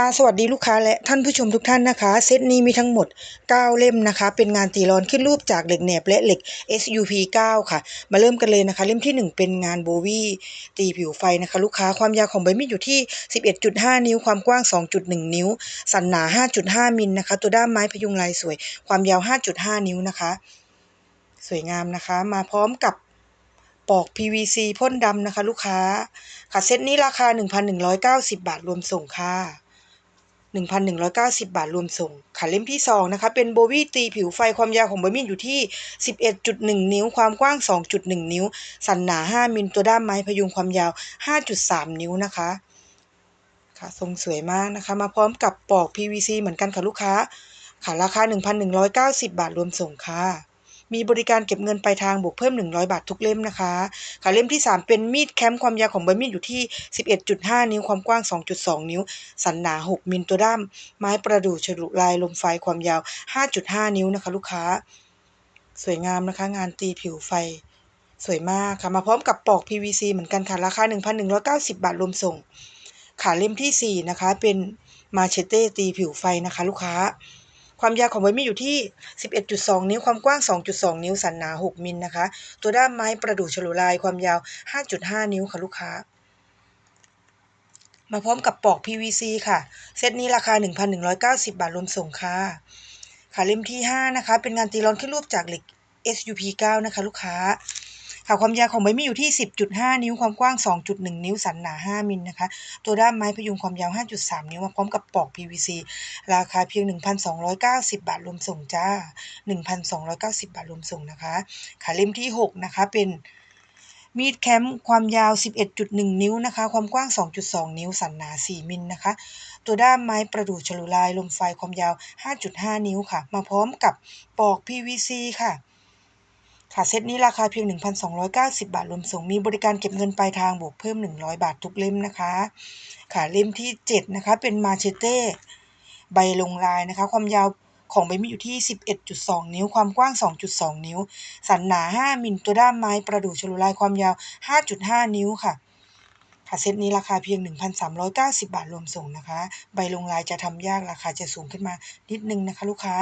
ค่ะสวัสดีลูกค้าและท่านผู้ชมทุกท่านนะคะ เซตนี้มีทั้งหมด 9 เล่มนะคะ เป็นงานตีรอนขึ้นรูปจากเหล็กแหนบและเหล็ก SUP 9 ค่ะ มาเริ่มกันเลยนะคะ เล่มที่ 1 เป็นงานโบวี่ตีผิวไฟนะคะ ลูกค้าความยาวของใบมีดอยู่ที่ 11.5 นิ้ว ความกว้าง 2.1 นิ้ว สันหนา 5.5 มิลนะคะ ตัวด้ามไม้พยุงลายสวย ความยาว 5.5 นิ้วนะคะ สวยงามนะคะ มาพร้อมกับปอก PVC พ่นดำนะคะ ลูกค้าค่ะเซตนี้ราคา 1,190 บาทรวมส่งค่ะ 1,190 บาทรวมส่งค่ะเล่มที่ 2 นะคะ เป็นโบวี่ตีผิวไฟความยาวของโบวี่อยู่ที่ 11.1 นิ้ว ความกว้าง 2.1 นิ้ว สันหนา 5 มิลตัวด้ามไม้พยุงความยาว 5.3 นิ้วนะคะค่ะทรงสวยมากนะคะ มาพร้อมกับปอก PVC เหมือนกันค่ะลูกค้า ค่ะราคา 1,190 บาทรวมส่งค่ะ มีบริการเก็บเงินปลายทางบวกเพิ่ม 100 บาททุกเล่มนะคะ ค่ะเล่มที่ 3 เป็นมีดแคมความยาวของใบมีดอยู่ที่ 11.5 นิ้วความกว้าง 2.2 นิ้ว สันหนา 6 มิลตัวด้ามไม้ประดู่ฉลุลายลมไฟความยาว 5.5 นิ้วนะคะลูกค้า สวยงามนะคะ งานตีผิวไฟสวยมากค่ะ มาพร้อมกับปอก PVC เหมือนกันค่ะ ราคา 1,190 บาทรวมส่ง ค่ะเล่มที่ 4 นะคะ เป็นมาเชเต้ตีผิวไฟนะคะ ลูกค้า ความยาวของใบมีดอยู่ที่ 11.2 นิ้ว ความกว้าง 2.2 นิ้ว สันหนา 6 มิลนะคะ ตัวด้ามไม้ประดู่ฉลุลาย ความยาว 5.5 นิ้วค่ะลูกค้า มาพร้อมกับปอก PVC ค่ะ เซตนี้ราคา 1,190 บาทรวมส่งค่ะ ค่ะเล่มที่ 5 นะคะ เป็นงานตีร้อนขึ้นรูปจากเหล็ก SUP 9 นะคะ ลูกค้า ค่ะความยาวของใบมีดอยู่ที่ 10.5 นิ้วความกว้าง 2.1 นิ้วสันหนา 5มิลนะคะ ตัวด้ามไม้พยุงความยาว 5.3 นิ้วมาพร้อมกับปอก PVC ราคาเพียง 1,290 บาทรวมส่งจ้า 1,290 บาทรวมส่งนะคะค่ะเล่มที่ 6 นะคะเป็นมีดแคมป์ความยาว 11.1 นิ้วนะคะ ความกว้าง 2.2 นิ้ว สันหนา 4 มิลนะคะ ตัวด้ามไม้ประดู่ฉลุลายลมไฟความยาว 5.5 นิ้วค่ะ มาพร้อมกับปอก PVC ค่ะ ค่ะเซตนี้ราคาเพียง 1,290 บาทรวมส่งมีบริการเก็บเงินปลายทางบวกเพิ่ม 100 บาททุกเล่มนะคะ ค่ะเล่มที่ 7 นะคะ เป็นมาเชเต้ใบลงลายนะคะ ความยาวของใบมีดอยู่ที่ 11.2 นิ้ว ความกว้าง 2.2 นิ้ว สันหนา 5 มิลตัวด้ามไม้ประดู่ฉลุลายความยาว 5.5 นิ้วค่ะ ค่ะเซตนี้ราคาเพียง 1,390 บาทรวมส่งนะคะ ใบลงลายจะทำยากราคาจะสูงขึ้นมานิดนึงนะคะ ลูกค้า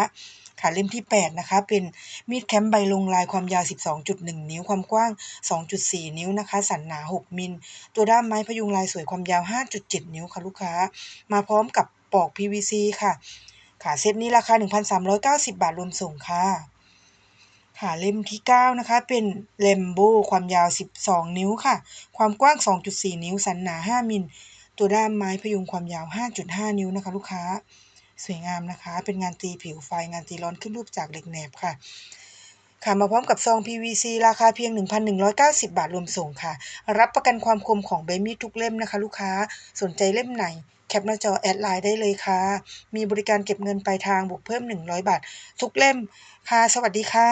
ค่ะเล่มที่ 8 นะคะ เป็นมีดแคมใบลงลายความยาว 12.1 นิ้วความกว้าง 2.4 นิ้วนะคะ สันหนา 6 มิล ตัวด้ามไม้พยุงลายสวยความยาว 5.7 นิ้วค่ะลูกค้า มาพร้อมกับปอก PVC ค่ะ ค่ะเซตนี้ราคา 1,390 บาทรวมส่งค่ะ ค่ะเล่มที่ 9 นะคะ เป็นเลมโบความยาว 12 นิ้วค่ะ ความกว้าง 2.4 นิ้ว สันหนา 5 มิล ตัวด้ามไม้พยุงความยาว 5.5 นิ้วนะคะ ลูกค้า สวยงามนะคะ เป็นงานตีผิวไฟงานตีร้อนขึ้นรูปจากเหล็กแหนบค่ะ ค่ะมาพร้อมกับซอง PVC ราคาเพียง 1,190 บาทรวมส่งค่ะ รับประกันความคมของใบมีดทุกเล่มนะคะ ลูกค้า สนใจเล่มไหนแคปหน้าจอแอดไลน์ได้เลยค่ะ มีบริการเก็บเงินปลายทางบวกเพิ่ม 100 บาท ทุกเล่ม ค่ะ สวัสดีค่ะ